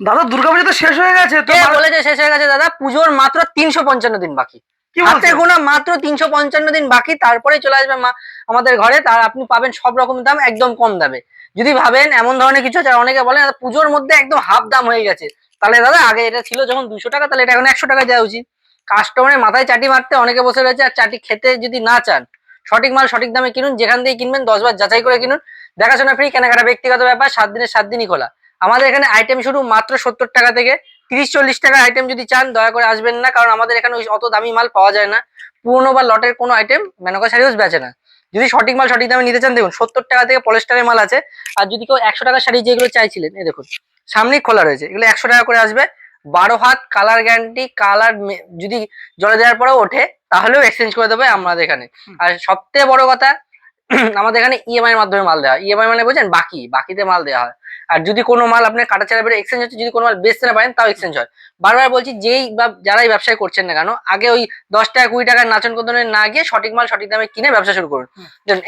দাদা দুর্গাপূজা তো শেষ হয়ে গেছে তো মাল- বলেছে শেষ হয়ে গেছে দাদা পুজোর মাত্র তিনশো পঞ্চান্ন দিন বাকি। হাতে? গোনা মাত্র তিনশো পঞ্চান্ন দিন বাকি তারপরে চলে আসবে মা আমাদের ঘরে তার আপনি পাবেন সব রকম দাম একদম কম দামে। যদি ভাবেন এমন ধরনের কিছু অনেকে বলেন পুজোর মধ্যে একদম হাফ দাম হয়ে গেছে। তাহলে দাদা আগে এটা ছিল যখন দুশো টাকা তাহলে এটা এখন একশো টাকা দেওয়া উচিত। কাস্টমারের মাথায় চাটি মারতে অনেকে বসে রয়েছে আর চাটি খেতে যদি না চান সঠিক মাল সঠিক দামে কিনুন যেখান থেকে কিনবেন দশ বার যাচাই করে কিনুন। দেখাশোনা ফ্রি কেনাকাটা ব্যক্তিগত ব্যাপার সাত দিনের সাত দিনই খোলা। আমাদের এখানে আইটেম শুরু মাত্র সত্তর টাকা থেকে তিরিশ চল্লিশ টাকার আইটেম যদি চান দয়া করে আসবেন না কারণ আমাদের এখানে ওই অত দামি মাল পাওয়া যায় না। পুরনো বা লটের কোনো আইটেম মেনকা শাড়িও বেচে না। যদি সঠিক মাল সঠিক দামে নিতে চান দেখুন সত্তর টাকা থেকে পলেস্টারের মাল আছে। আর যদি কেউ একশো টাকার শাড়ি যেগুলো চাইছিলেন এই দেখুন সামনেই খোলা রয়েছে এগুলো একশো টাকা করে আসবে। বারো হাত কালার গ্যারান্টি কালার যদি জলে দেওয়ার পরেও ওঠে তাহলেও এক্সচেঞ্জ করে দেবে আমাদের এখানে। আর সবথেকে বড় কথা আমাদের এখানে ইএমআই এর মাধ্যমে মাল দেওয়া হয়। ইএমআই মানে বোঝেন বাকি বাকিতে মাল দেওয়া হয়। আর যদি কোনো মাল আপনার কাটা ছাড়া বেড়ে এক্সচেঞ্জ হচ্ছে যদি কোনো মাল বেচতে না পারেন তাও এক্সচেঞ্জ হয়। বারবার বলছি যেই বা যারাই ব্যবসায় করছেন না কেন আগে ওই দশ টাকা কুড়ি টাকার নাচন কদনে না গিয়ে সঠিক মাল সঠিক দামে কিনে ব্যবসা শুরু করুন।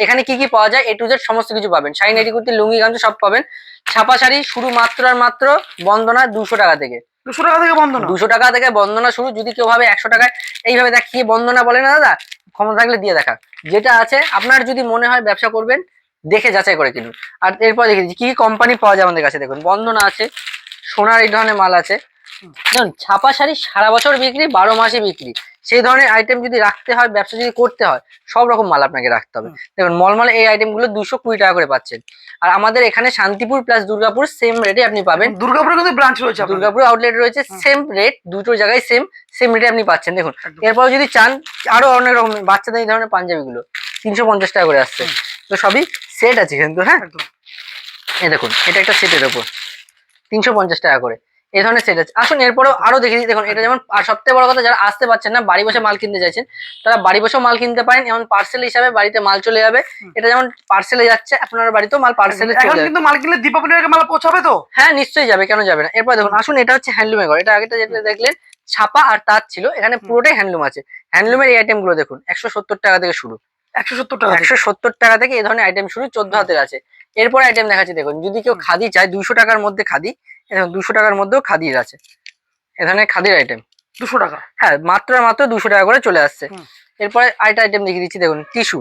এখানে কি কি পাওয়া যায় এ টু জেড সমস্ত কিছু পাবেন। শাড়ি নাইটি কুর্তি লুঙ্গি গাঞ্জু সব পাবেন। ছাপা শাড়ি শুরু মাত্র আর মাত্র বন্দনা দুশো টাকা থেকে। দুশো টাকা থেকে বন্ধ না দুশো টাকা থেকে বন্দনা শুরু। যদি কেউ ভাবে একশো টাকায় এইভাবে দেখিয়ে বন্দনা বলে না দাদা? ক্ষমতা থাকলে দিয়ে দেখা যেটা আছে, আপনার যদি মনে হয় ব্যবসা করবেন, দেখে যাচাই করে কিনুন। আর এরপর দেখে দিচ্ছি, কি কি কোম্পানি পাওয়া যায় আমাদের কাছে দেখুন। বন্ধনা আছে, সোনার এই ধরনের মাল আছে। দেখুন ছাপা শাড়ি সারা বছর বিক্রি বারো মাসে বিক্রি। সেই ধরনের আইটেম যদি রাখতে হয় ব্যবসা যদি করতে হয় সব রকম মাল আপনাকে রাখতে হবে। দেখুন মলমলে এই আইটেমগুলো দুশো কুড়ি টাকা করে পাচ্ছেন। আর আমাদের এখানে শান্তিপুর প্লাস দুর্গাপুর সেম রেটে আপনি পাবেন। দুর্গাপুরে কিন্তু ব্রাঞ্চ রয়েছে দুর্গাপুর আউটলেট রয়েছে সেম রেট দুটো জায়গায় সেম সেম রেটে আপনি পাচ্ছেন। দেখুন। এরপর যদি চান আরও অনেক রকম বাচ্চাদের এই ধরনের পাঞ্জাবি গুলো তিনশো পঞ্চাশ টাকা করে আসছে। তো সবই সেট আছে কিন্তু হ্যাঁ? এই দেখুন এটা একটা সেটের ওপর তিনশো পঞ্চাশ টাকা করে। এই ধরনের সেট আছে। আসুন এরপরেও আরও দেখে দিই দেখুন এটা যেমন আর সবথেকে বড় কথা যারা আসতে পারছেন না বাড়ি বসে মাল কিনতে চাইছেন তারা বাড়ি বসেও মাল কিনতে পারেন। এমন পার্সেল হিসাবে বাড়িতে মাল চলে যাবে। এটা যেমন পার্সেলে যাচ্ছে আপনার বাড়িতেও মাল পার্সেলে এখন কিন্তু মাল কিনলে দীপাবলির আগে মাল পৌঁছাবে তো? হ্যাঁ নিশ্চয়ই যাবে কেন যাবে না? এরপর দেখুন আসুন এটা হচ্ছে হ্যান্ডলুমের ঘর। এটা আগেটা যেটা দেখলেন ছাপা আর তাঁত ছিল। এখানে পুরোটাই হ্যান্ডলুম আছে। হ্যান্ডলুমের এই আইটেমগুলো দেখুন একশো সত্তর টাকা থেকে শুরু। একশো সত্তর টাকা একশো সত্তর টাকা থেকে এই ধরনের আইটেম শুরু চোদ্দ হাতের আছে। এরপর আইটেম দেখাচ্ছি দেখুন যদি কেউ খাদি চায় দুশো টাকার মধ্যে খাদি দুশো টাকার মধ্যেও খাদির আছে এখানে খাদির আইটেম দুশো টাকা? হ্যাঁ মাত্র মাত্র দুশো টাকা করে চলে আসছে। এরপরে আরেকটা আইটেম দেখিয়ে দিচ্ছি দেখুন টিস্যু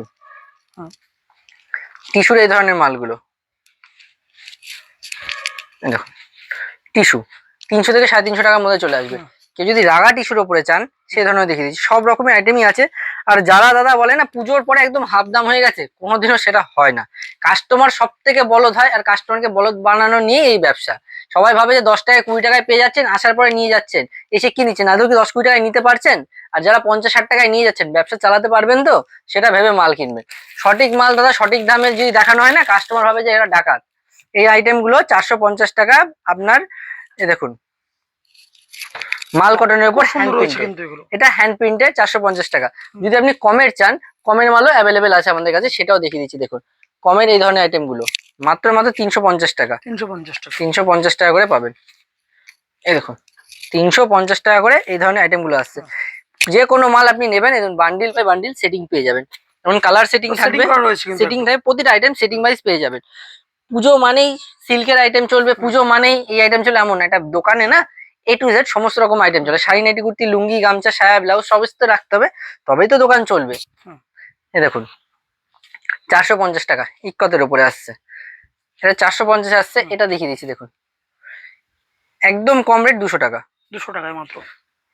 টিসুর টিস্যুর এই ধরনের মালগুলো। দেখুন টিস্যু তিনশো থেকে সাড়ে তিনশো টাকার মধ্যে চলে আসবে। কেউ যদি রাগা টিস্যুর উপরে চান সেই ধরনের দেখিয়ে দিচ্ছি। সব রকমের আইটেমই আছে। আর যারা দাদা বলে না, পুজোর পরে একদম হাফ দাম হয়ে গেছে, কোনোদিনও সেটা হয় না। কাস্টমার সব থেকে বলদ হয়, আর কাস্টমারকে বলদ বানানো নিয়ে এই ব্যবসা। সবাই ভাবে যে দশ টাকায় কুড়ি টাকায় পেয়ে যাচ্ছেন, আসার পরে নিয়ে যাচ্ছেন। এসে কি নিচ্ছেন? আদৌ কি দশ কুড়ি টাকায় নিতে পারছেন? আর যারা পঞ্চাশ ষাট টাকায় নিয়ে যাচ্ছেন, ব্যবসা চালাতে পারবেন তো? সেটা ভেবে মাল কিনবেন। সঠিক মাল দাদা, সঠিক দামে যদি দেখানো হয় না কাস্টমার ভাবে যে এটা ডাকাত। এই আইটেমগুলো চারশো পঞ্চাশ টাকা আপনার, এ দেখুন মাল কটনের উপর হ্যান্ড প্রিন্টেড কিন্তু এগুলো। এটা হ্যান্ড প্রিন্টের চারশো পঞ্চাশ টাকা। যদি আপনি কমের চান কমের মালও অ্যাভেলেবেল আছে আমাদের কাছে সেটাও দেখিয়ে দিচ্ছি দেখুন। কমের এই ধরনের আইটেমগুলো। মাত্র মাত্র তিনশো পঞ্চাশ টাকা। তিনশো পঞ্চাশ টাকা। তিনশো পঞ্চাশ টাকা করে পাবেন। এই দেখুন তিনশো পঞ্চাশ টাকা করে এই ধরনের আইটেমগুলো আসছে। যে কোনো মাল আপনি নেবেন দেখুন বান্ডিল বাই বান্ডিল সেটিং পেয়ে যাবেন। যেমন কালার সেটিং থাকবে সেটিং থাকবে প্রতিটা আইটেম সেটিং ওয়াইজ পেয়ে যাবেন। পুজো মানেই সিল্কের আইটেম চলবে পুজো মানেই এই আইটেম চলে এমন না, একটা দোকানে না এ টু জেড সমস্ত রকম আইটেম চলে। শাড়ি নাইটি কুর্তি লুঙ্গি গামছা সায়া ব্লাউজ সব তো রাখতে হবে। তবেই তো দোকান চলবে। এ দেখুন চারশো পঞ্চাশ টাকা ইক্কতের উপরে আসছে। এটা চারশো পঞ্চাশ আসছে এটা দেখিয়ে দিচ্ছি দেখুন। একদম কম রেট দুশো টাকা। দুশো টাকায় মাত্র।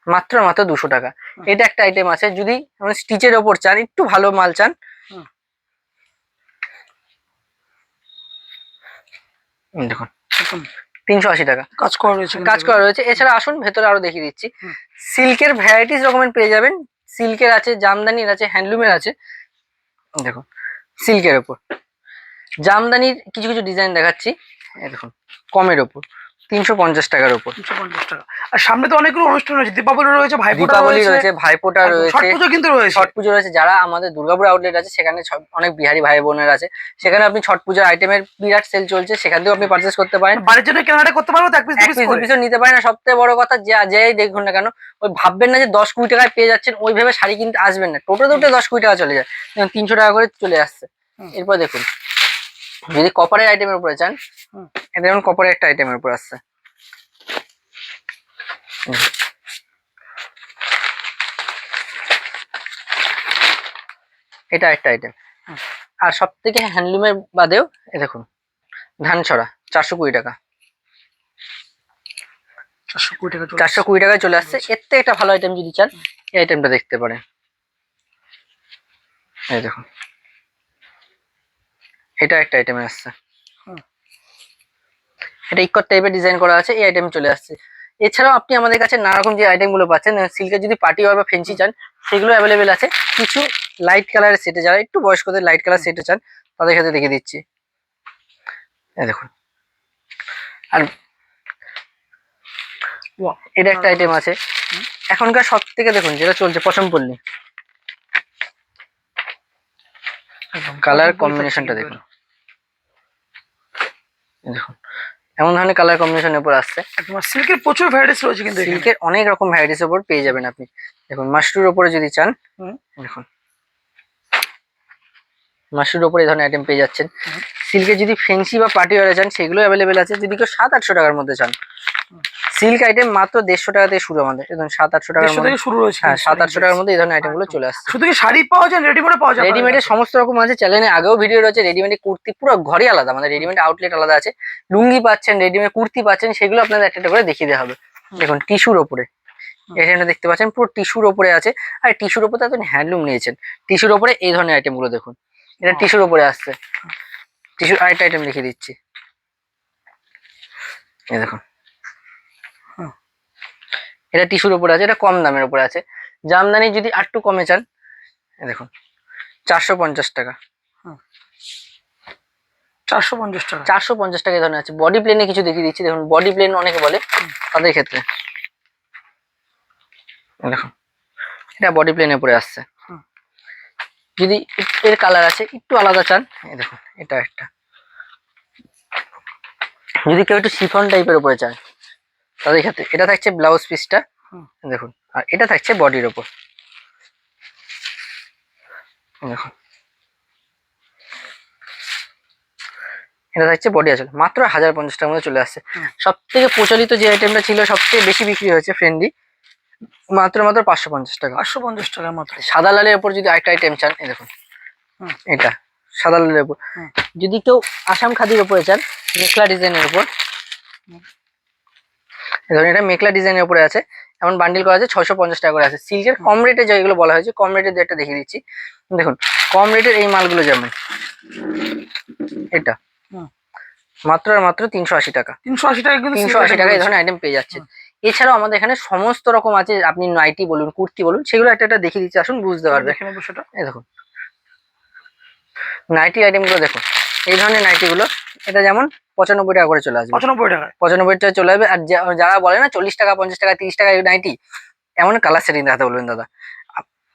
মাত্র মাত্র দুশো টাকা। এটা একটা আইটেম আছে যদি স্টিচের ওপর চান একটু ভালো মাল চান। দেখুন। তিনশো আশি টাকা। কাজ করা রয়েছে কাজ করা রয়েছে। এছাড়া আসুন ভেতরে আরও দেখিয়ে দিচ্ছি। সিল্কের ভ্যারাইটিস রকমের পেয়ে যাবেন। সিল্কের আছে জামদানির আছে হ্যান্ডলুমের আছে। দেখুন সিল্কের ওপর। জামদানির কিছু কিছু ডিজাইন দেখাচ্ছি। দেখুন কমের ওপর। তিনশো পঞ্চাশ টাকার ওপর তিনশো পঞ্চাশ টাকা। আর সামনে তো অনেকগুলো অনুষ্ঠান রয়েছে দীপাবলি রয়েছে ভাইফোঁটা রয়েছে। রয়েছে ছট রয়েছে পুজো কিন্তু রয়েছে। ছট পুজো রয়েছে যারা আমাদের দুর্গাপুর আউটলেট আছে সেখানে অনেক বিহারি ভাই বোনের আছে। সেখানে আপনি ছট পুজোর আইটেমের বিরাট সেল চলছে সেখান থেকেও আপনি পারচেস করতে পারেন। বাড়ির জন্য কেনাকাটা করতে পারব তো এক পিস এক দু পিসও নিতে পারেন সব থেকে বড় কথা যে যেই দেখুন না কেন ওই ভাববেন না যে দশ কুড়ি টাকায় পেয়ে যাচ্ছেন ওই ভেবে শাড়ি কিনতে আসবেন না। টোটো দুটো দশ কুড়ি টাকা চলে যায় তিনশো টাকা করে চলে আসছে। এরপর দেখুন যদি কপারের আইটেমের উপরে চান। এটা যেমন কপারের একটা আইটেমের উপর আসছে। এটা একটা আইটেম আর সব থেকে হ্যান্ডলুমের বাদেও এ দেখুন ধান ছড়া চারশো কুড়ি টাকা। চারশো কুড়ি টাকা চারশো কুড়ি টাকায় চলে আসছে। এর থেকে একটা ভালো আইটেম যদি চান এই আইটেমটা দেখতে পারেন। এই দেখুন। এটা একটা আইটেমে আসছে। এটা ইকট টাইপের ডিজাইন করা আছে এই আইটেম চলে আসছে। এছাড়াও আপনি আমাদের কাছে নানা রকম যে আইটেমগুলো পাচ্ছেন সিল্কের যদি পার্টি ওয়ার বা ফেন্সি চান সেগুলো অ্যাভেলেবেল আছে। কিছু লাইট কালারের সেটে যারা একটু বয়স্কদের লাইট কালার সেটে চান তাদের সাথে দেখে দিচ্ছি। দেখুন। আর এটা একটা আইটেম আছে। এখনকার সব থেকে দেখুন যেটা চলছে পছম পল্লী কালার কম্বিনেশনটা দেখুন। দেখুন এমন ধরনের কালার কম্বিনেশনের উপর আসছে। তোমার সিল্কের প্রচুর ভ্যারাইটিস রয়েছে কিন্তু। সিল্কের অনেক রকম ভ্যারাইটিস উপর পেয়ে যাবেন আপনি। দেখুন মাশরুর উপরে যদি চান দেখুন। মাশরুর উপরে এই ধরনের আইটেম পেয়ে যাচ্ছেন। সিল্কে সিল্কের যদি ফেন্সি বা পার্টি ওয়ারে চান সেগুলো অ্যাভেলেবেল আছে। যদি কেউ সাত আটশো টাকার মধ্যে চান। সিল্ক আইটেম মাত্র দেড়শো টাকা থেকে শুরু আমাদের। দেখুন সাত আটশো টাকার মধ্যে। শুরু রয়েছে। হ্যাঁ সাত আটশো টাকার মধ্যে এই ধরনের আইটেমগুলো একদম। চলে আসছে। শুধু কি শাড়ি পাওয়া যায় রেডিমেডে পাওয়া যায়? রেডিমেডের সমস্ত রকম আছে। চ্যানেলে আগেও ভিডিও রয়েছে রেডিমেডে কুর্তি পুরো ঘরই আলাদা। আমাদের রেডিমেড আউটলেট আলাদা আছে। লুঙ্গি পাচ্ছেন রেডিমেড কুর্তি পাচ্ছেন সেগুলো আপনাদের একটা একটা করে দেখিয়ে দেওয়া হবে। দেখুন টিস্যুর ওপরে। এটা দেখতে পাচ্ছেন পুরো টিস্যুর ওপরে আছে। আর টিস্যুর ওপরে আপনি হ্যান্ডলুম নিয়েছেন। টিস্যুর ওপরে এই ধরনের আইটেমগুলো দেখুন। এটা টিস্যুর ওপরে আসছে। টিস্যুর আরেকটা আইটেম দেখিয়ে দিচ্ছি। এই দেখুন। এটা টিস্যুর উপরে আছে এটা কম দামের উপরে আছে। জামদানি যদি আরটু কমে চান দেখুন চারশো পঞ্চাশ টাকা। চারশো পঞ্চাশ টাকা। চারশো পঞ্চাশ টাকা ধরনের আছে। বডি প্লেনে কিছু দেখিয়ে দিচ্ছি। দেখুন বডি প্লেন অনেকে বলে তাদের ক্ষেত্রে। দেখুন এটা বডি প্লেনে পরে আসছে। হুম। যদি এর- এর কালার আছে একটু আলাদা চান দেখুন এটা একটা। যদি কেউ একটু শিফন টাইপের উপরে চান তাদের ক্ষেত্রে এটা থাকছে ব্লাউজ পিসটা দেখুন আর এটা থাকছে বডির ওপর। দেখুন। এটা থাকছে বডি আসলে। মাত্র হাজার পঞ্চাশ টাকার মধ্যে চলে আসছে। সব থেকে প্রচলিত যে আইটেমটা ছিল সব থেকে বেশি বিক্রি হয়েছে ফ্রেন্ডলি মাত্র মাত্র পাঁচশো পঞ্চাশ টাকা। পাঁচশো পঞ্চাশ টাকার মাত্র সাদা লালের ওপর যদি আরেকটা আইটেম চান দেখুন। এটা সাদা লালের ওপর যদি কেউ আসাম খাদির উপরে চান মেখলা ডিজাইনের। এই ধরুন এটা মেখলা ডিজাইনের উপরে আছে। এমন বান্ডিল করা আছে ছয়শো পঞ্চাশ টাকা করে আছে। সিল্কের কম রেটে যেগুলো বলা হয়েছে কম রেটে দু একটা দেখিয়ে দিচ্ছি। দেখুন কম রেটের এই মালগুলো যেমন এটা। মাত্র আর মাত্র তিনশো আশি টাকা। তিনশো আশি টাকা কিন্তু তিনশো আশি টাকা এই ধরনের আইটেম পেয়ে যাচ্ছে এছাড়াও আমাদের এখানে সমস্ত রকম আছে আপনি নাইটি বলুন কুর্তি বলুন সেগুলো একটা একটা দেখিয়ে দিচ্ছি আসুন বুঝতে পারবে। দেখে সেটা। এই দেখুন। নাইটি আইটেমগুলো দেখুন। এই ধরনের নাইটি গুলো এটা যেমন পঁচানব্বই টাকা করে চলে আসবে। পঁচানব্বই টাকায় পঁচানব্বই টাকা চলে আসবে আর যারা বলে না চল্লিশ টাকা পঞ্চাশ টাকা তিরিশ টাকা নাইটি এমন কালার সেটিং দেখাতে বলবেন দাদা।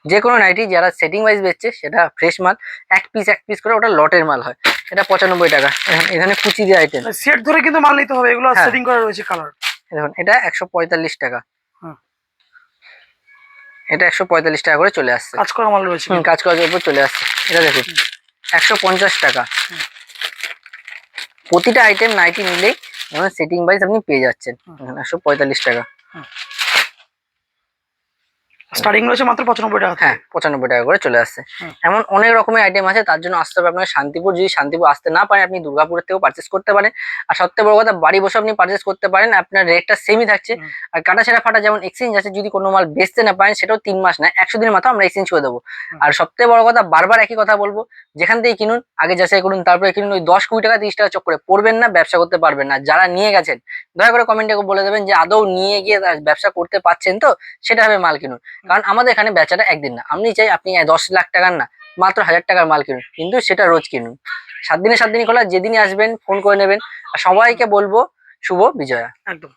যে কোনো নাইটি যারা সেটিং ওয়াইজ বেচছে সেটা ফ্রেশ মাল এক পিস এক পিস করে ওটা লটের মাল হয়। এটা পঁচানব্বই টাকা। এখন এখানে কুচি দিয়ে আইটেম সেট ধরে কিন্তু মাল নিতে হবে এগুলো হ্যাঁ। সেটিং করা রয়েছে কালার দেখুন এটা একশো পঁয়তাল্লিশ টাকা। এটা একশো পঁয়তাল্লিশ টাকা করে চলে আসছে। কাজ করা মাল রয়েছে কাজ করার উপর চলে আসছে। এটা দেখুন একশো পঞ্চাশ টাকা। প্রতিটা আইটেম নাইটি নিলেই সেটিং ওয়াইজ আপনি পেয়ে যাচ্ছেন। একশো পঁয়তাল্লিশ টাকা। স্টার্টিং রয়েছে মাত্র পঁচানব্বই টাকা হ্যাঁ পঁচানব্বই টাকা করে চলে আসছে। এমন অনেক রকমের আইটেম আছে তার জন্য আসতে হবে আপনাকে শান্তিপুর। যদি শান্তিপুর আসতে না পারেন আপনি দুর্গাপুরের থেকেও পারচেস করতে পারেন। আর সবথেকে বড় কথা বাড়ি বসে আপনি পারচেস করতে পারেন। আপনার রেটটা সেমই থাকছে। আর কাটা ছেঁড়া ফাটা যেমন এক্সচেঞ্জ আছে যদি কোনো মাল বেচতে না পারেন সেটাও তিন মাস না একশো দিনের মাথায় আমরা এক্সচেঞ্জ করে দেবো। আর সবথেকে বড় কথা বারবার একই কথা বলব যেখান থেকে কিনুন আগে যাচাই করুন তারপরে কিনুন ওই দশ কুড়ি টাকা তিরিশ টাকা চক্করে পড়বেন না ব্যবসা করতে পারবেন না। যারা নিয়ে গেছেন দয়া করে কমেন্টে বলে দেবেন যে আদৌ নিয়ে গিয়ে ব্যবসা করতে পারছেন তো সেটা হবে মাল কিনুন। কারণ আমাদের এখানে বেচাটা একদিন না। আমি চাই আপনি দশ লাখ টাকার না, মাত্র হাজার টাকার মাল কিনুন, কিন্তু সেটা রোজ কিনুন। সাত দিনে সাত দিনই খোলা, যেদিনই আসবেন ফোন করে নেবেন। আর সবাইকে বলব, শুভ বিজয়া। একদম।